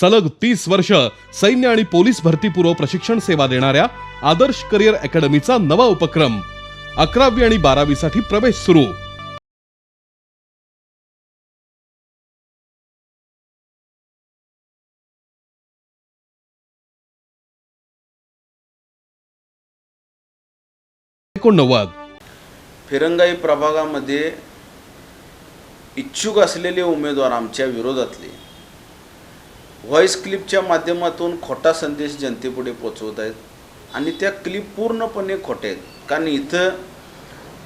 सलग तीस वर्ष सैन्य आणि पोलीस भरतीपूर्व प्रशिक्षण सेवा देणाऱ्या आदर्श करिअर अकॅडमीचा नवा उपक्रम अकरावी आणि बारावी साठी प्रवेश सुरू. एकोणनव्वद. फिरंगाई प्रभागामध्ये इच्छुक असलेले उमेदवार आमच्या विरोधातले. व्हॉइस क्लिपच्या माध्यमातून खोटा संदेश जनतेपुढे पोचवत आहेत. आणि त्या क्लिप पूर्णपणे खोट्या आहेत. कारण इथं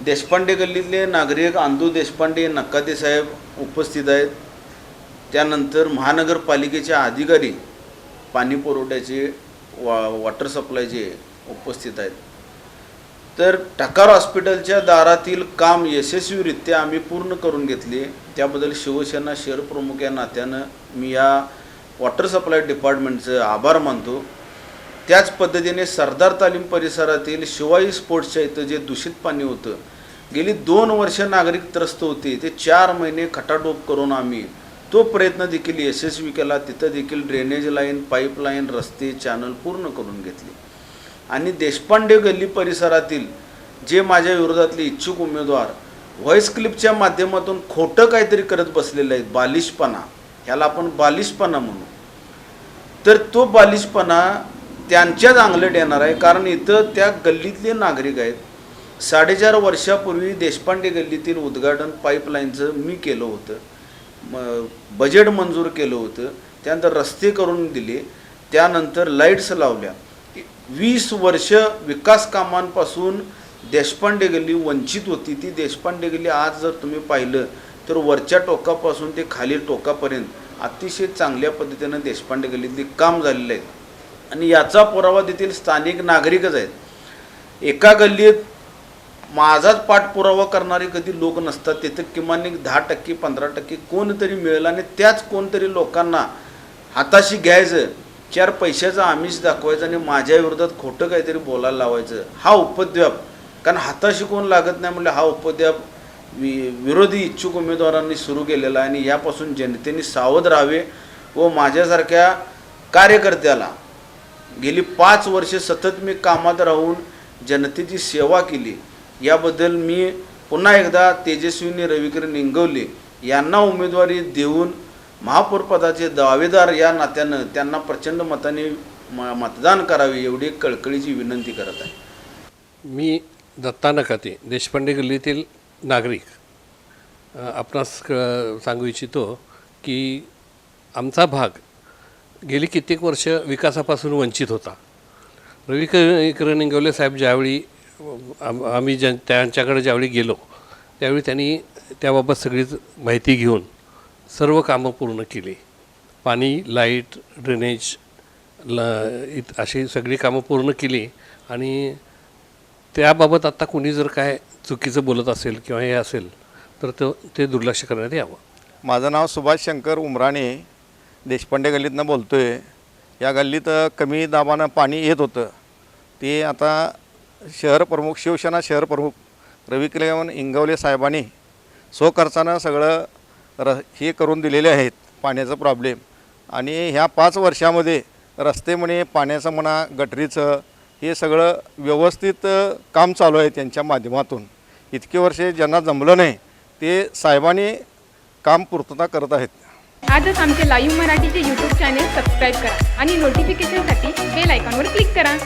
देशपांडे गल्लीतले नागरिक आंदू देशपांडे नक्काते साहेब उपस्थित आहेत. त्यानंतर महानगरपालिकेचे अधिकारी पाणी पुरवठ्याचे वा वॉटर सप्लायचे उपस्थित आहेत. तर टकार हॉस्पिटलच्या दारातील काम यशस्वीरित्या आम्ही पूर्ण करून घेतले. त्याबद्दल शिवसेना शहर प्रमुख या नात्यानं मी या वॉटर सप्लाय डिपार्टमेंटचं आभार मानतो. त्याच पद्धतीने सरदार तालीम परिसरातील शिवाई स्पोर्ट्सच्या इथं जे दूषित पाणी होतं गेली दोन वर्ष नागरिक त्रस्त होते ते चार महिने खटाटोप करून आम्ही तो प्रयत्न देखील यशस्वी केला तिथं देखील ड्रेनेज लाईन पाईपलाईन रस्ते चॅनल पूर्ण करून घेतले. आणि देशपांडे गल्ली परिसरातील जे माझ्या विरोधातले इच्छुक उमेदवार व्हॉइस क्लिपच्या माध्यमातून खोटं काहीतरी करत बसलेले आहेत बालिशपणा. ह्याला आपण बालिशपणा म्हणू. तर तो बालिशपणा त्यांच्याच अंगलट येणार आहे कारण इथं त्या गल्लीतले नागरिक आहेत. साडेचार वर्षापूर्वी देशपांडे गल्लीतील उद्घाटन पाईपलाईनचं मी केलं होतं. म बजेट मंजूर केलं होतं. त्यानंतर रस्ते करून दिले. त्यानंतर लाईट्स लावल्या. वीस वर्ष विकास कामांपासून देशपांडे गल्ली वंचित होती. ती देशपांडे गल्ली आज जर तुम्ही पाहिलं तर वरच्या टोकापासून ते खाली टोकापर्यंत अतिशय चांगल्या पद्धतीनं देशपांडे गल्लीतली काम झालेलं आहे आणि याचा पुरावा देखील स्थानिक नागरिकच आहेत. एका गल्लीत माझाच पाठपुरावा करणारे कधी लोक नसतात. तिथं किमान एक दहा टक्के पंधरा टक्के कोणतरी मिळेल आणि त्याच कोणतरी लोकांना हाताशी घ्यायचं चार पैशाचा आमिष दाखवायचं आणि माझ्या विरोधात खोटं काहीतरी बोलायला लावायचं. हा उपद्व्याप. कारण हाताशी कोण लागत नाही म्हणजे हा उपद्व्याप वि विरोधी इच्छुक उमेदवारांनी सुरू केलेला आहे आणि यापासून जनतेने सावध राहावे व माझ्यासारख्या कार्यकर्त्याला गेली पाच वर्षे सतत मी कामात राहून जनतेची सेवा केली. याबद्दल मी पुन्हा एकदा तेजस्वीनी रविकिरण निंगवले यांना उमेदवारी देऊन महापौरपदाचे दावेदार या नात्यानं त्यांना प्रचंड मताने म मतदान करावे एवढी कळकळीची विनंती करत आहे. मी दत्ता नकाते देशपांडे गल्लीतील नागरिक. आपणास क- सांगू इच्छितो की आमचा भाग गेली कित्येक वर्ष विकासापासून वंचित होता. रवी इंगवले साहेब ज्यावेळी आम- आम्ही ज्या त्यांच्याकडे ज्यावेळी गेलो त्यावेळी त्यांनी त्याबाबत सगळीच माहिती घेऊन सर्व कामं पूर्ण केली. पाणी लाइट ड्रेनेज ल इत अशी सगळी कामं पूर्ण केली आणि त्याबाबत आत्ता कुणी जर काय चुकीचं बोलत असेल किंवा हे असेल तर तो ते दुर्लक्ष करण्यात यावं. माझं नाव सुभाष शंकर उमराणे देशपांडे गल्लीतनं बोलतो आहे या गल्लीत कमी दाबानं पाणी येत होतं. ते आता शहर प्रमुख शिवसेना शहर प्रमुख रविकलेवन इंगवले साहेबांनी स्वखर्चानं सगळं र हे करून दिलेले आहेत पाण्याचं प्रॉब्लेम आणि ह्या पाच वर्षामध्ये रस्ते म्हणे पाण्याचं म्हणा गटरीचं हे सगळं व्यवस्थित काम चालू आहे त्यांच्या माध्यमातून. इतके वर्षे ज्यांना जमलं नाही ते साहेबांनी काम पूर्तता करत आहेत. आजच आमचे लाईव्ह मराठीचे यूट्यूब चॅनेल सबस्क्राईब करा आणि नोटिफिकेशनसाठी बेल आयकॉनवर क्लिक करा.